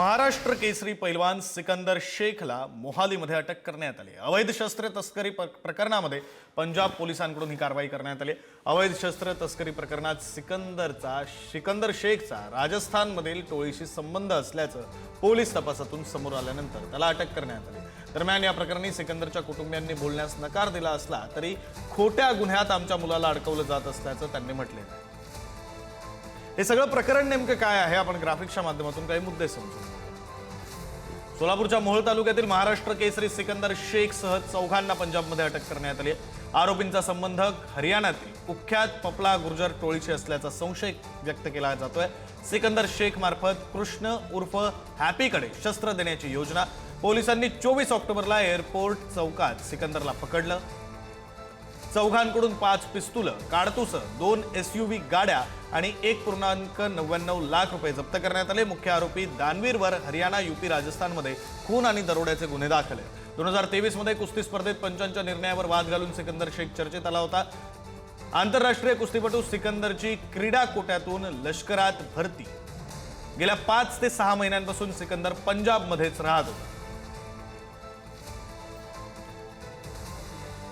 महाराष्ट्र केसरी पैलवान सिकंदर शेखला मोहालीमध्ये अटक करण्यात आली अवैध शस्त्र तस्करी प्र- प्रकरणामध्ये पंजाब पोलिसांकडून ही कारवाई करण्यात आली अवैध शस्त्र तस्करी प्रकरणात सिकंदरचा सिकंदर शेखचा राजस्थानमधील टोळीशी संबंध असल्याचं पोलीस तपासातून समोर आल्यानंतर त्याला अटक करण्यात आली. दरम्यान या प्रकरणी सिकंदरच्या कुटुंबियांनी बोलण्यास नकार दिला असला तरी खोट्या गुन्ह्यात आमच्या मुलाला अडकवलं जात असल्याचं त्यांनी म्हटले हे सगळं प्रकरण नेमकं काय आहे? आपण ग्राफिक्सच्या माध्यमातून काही मुद्दे समजू सोलापूरच्या मोहोळ तालुक्यातील महाराष्ट्र केसरी सिकंदर शेख सह चौघांना पंजाबमध्ये अटक करण्यात आली आरोपींचा संबंध हरियाणातील कुख्यात पपला गुर्जर टोळीशी असल्याचा संशय व्यक्त केला जातोय. सिकंदर शेख मार्फत कृष्ण उर्फ हॅपीकडे शस्त्र देण्याची योजना पोलिसांनी चोवीस ऑक्टोबरला एअरपोर्ट चौकात सिकंदरला पकडलं. चौघांकडून पाच पिस्तुलं काडतुसं दोन एस यू व्ही गाड्या आणि एक पूर्णांक नव्याण्णव लाख रुपये जप्त करण्यात आले. मुख्य आरोपी दानवीरवर हरियाणा युपी राजस्थानमध्ये खून आणि दरोड्याचे गुन्हे दाखल आहेत. दोन हजार तेवीसमध्ये कुस्ती स्पर्धेत पंचांच्या निर्णयावर वाद घालून सिकंदर शेख चर्चेत आला होता. आंतरराष्ट्रीय कुस्तीपटू सिकंदरची क्रीडा कोट्यातून लष्करात भरती. गेल्या पाच ते सहा महिन्यांपासून सिकंदर पंजाबमध्येच राहत होता.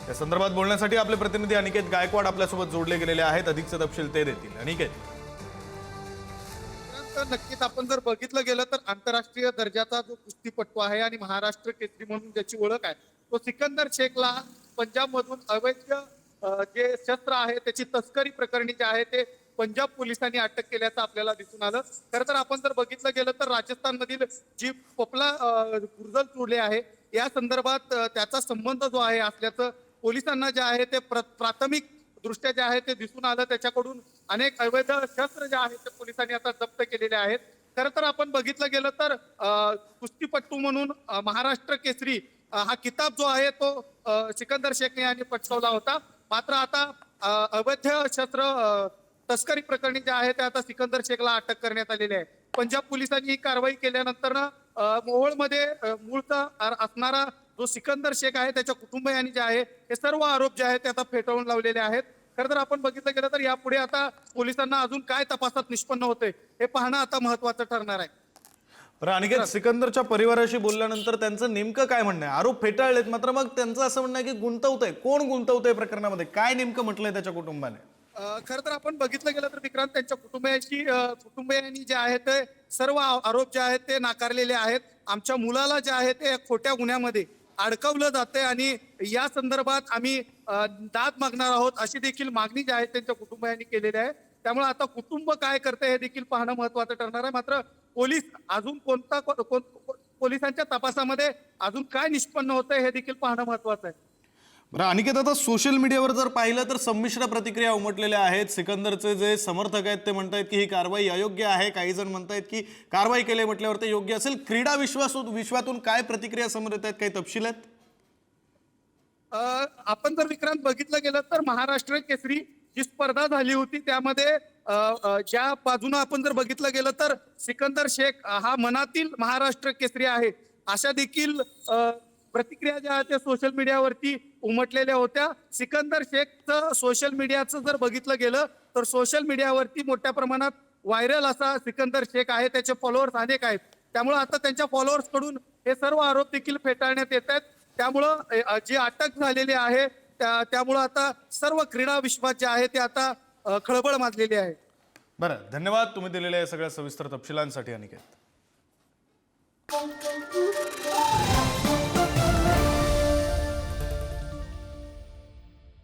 या संदर्भात बोलण्यासाठी आपले प्रतिनिधी अनिकेत गायकवाड आपल्यासोबत जोडले गेलेले आहेत. अधिकचे तपशील ते देतील. अनिकेत. तर नक्कीच आपण जर बघितलं गेलं तर आंतरराष्ट्रीय दर्जाचा जो कुस्तीपटू आहे आणि महाराष्ट्र केसरी म्हणून ज्याची ओळख आहे तो सिकंदर शेखला पंजाब मधून अवैध जे शस्त्र आहे त्याची तस्करी प्रकरणी जे आहे ते पंजाब पोलिसांनी अटक केल्याचं आपल्याला दिसून आलं. खरं तर आपण जर बघितलं गेलं तर राजस्थान मधील जी पपला गुर्जल गुर्जर आहे या संदर्भात त्याचा संबंध जो आहे असल्याचं पोलिसांना जे आहे ते प्र- प्राथमिक दृष्ट्या जे आहे ते दिसून आलं. त्याच्याकडून अनेक अवैध शस्त्र जे आहेत ते पोलिसांनी आता जप्त केलेले आहेत. खरं तर आपण बघितलं गेलं तर कुस्तीपट्टू म्हणून महाराष्ट्र केसरी हा किताब जो आहे तो सिकंदर शेखने यांनी पटकावला होता. मात्र आता अवैध शस्त्र तस्करी प्रकरणी जे आहे ते आता सिकंदर शेखला अटक करण्यात आलेली आहे. पंजाब पोलिसांनी ही कारवाई केल्यानंतर मोहोळमध्ये मूळचा असणारा जो सिकंदर शेख आहे त्याच्या कुटुंबियांनी जे आहे हे सर्व आरोप जे आहेत ते आता फेटाळून लावलेले आहेत. खरं तर आपण बघितलं गेलं तर यापुढे आता पोलिसांना अजून काय तपासात निष्पन्न होते हे पाहणं आता महत्वाचं ठरणार आहे. अनिकेत सिकंदरच्या परिवाराशी बोलल्यानंतर त्यांचं नेमकं काय म्हणणं आहे? आरोप फेटाळलेत मात्र मग त्यांचं असं म्हणणं आहे की गुंतवतंय. कोण गुंतवतंय प्रकरणामध्ये? काय नेमकं म्हटलंय त्याच्या कुटुंबाने? खरं तर आपण बघितलं गेलं तर विक्रांत त्यांच्या कुटुंबियांशी कुटुंबियांनी जे आहे ते सर्व आरोप जे आहेत ते नाकारलेले आहेत. आमच्या मुलाला जे आहे ते खोट्या गुन्ह्यामध्ये अडकवलं जाते आणि या संदर्भात आम्ही दाद मागणार आहोत अशी देखील मागणी जी आहे त्यांच्या कुटुंबियांनी केलेली आहे. त्यामुळे आता कुटुंब काय करते हे देखील पाहणं महत्वाचं ठरणार आहे. मात्र पोलीस अजून कोणता को- पोलिसांच्या तपासामध्ये अजून काय निष्पन्न होतंय हे देखील पाहणं महत्वाचं आहे. बरं अनिकेत आता सोशल मीडियावर जर पाहिलं तर संमिश्र प्रतिक्रिया उमटलेल्या आहेत. सिकंदरचे जे समर्थक आहेत ते म्हणतायत की ही कारवाई अयोग्य आहे. काही जण म्हणतायत की कारवाई केली म्हटल्यावर ते योग्य असेल. क्रीडा विश्वास विश्वातून काय प्रतिक्रिया समोर येत आहेत? काही तपशील आहेत? आपण जर विक्रांत बघितलं गेलं तर महाराष्ट्र केसरी जी स्पर्धा झाली होती त्यामध्ये ज्या बाजूनं आपण जर बघितलं गेलं तर सिकंदर शेख हा मनातील महाराष्ट्र केसरी आहे. अशा देखील प्रतिक्रिया ज्या आहेत त्या सोशल मीडियावरती उमटलेल्या होत्या. सिकंदर शेखचं सोशल मीडियाचं जर बघितलं गेलं तर सोशल मीडियावरती मोठ्या प्रमाणात व्हायरल असा सिकंदर शेख आहे. त्याचे फॉलोअर्स अनेक आहेत. त्यामुळे आता त्यांच्या फॉलोअर्सकडून हे सर्व आरोप देखील फेटाळण्यात येत आहेत. त्यामुळं जी अटक झालेली आहे त्या- त्यामुळं आता सर्व क्रीडा विश्वात जे आहे ते आता खळबळ माजलेली आहे. बरं धन्यवाद तुम्ही दिलेल्या या सगळ्या सविस्तर तपशिलांसाठी अनिकेत.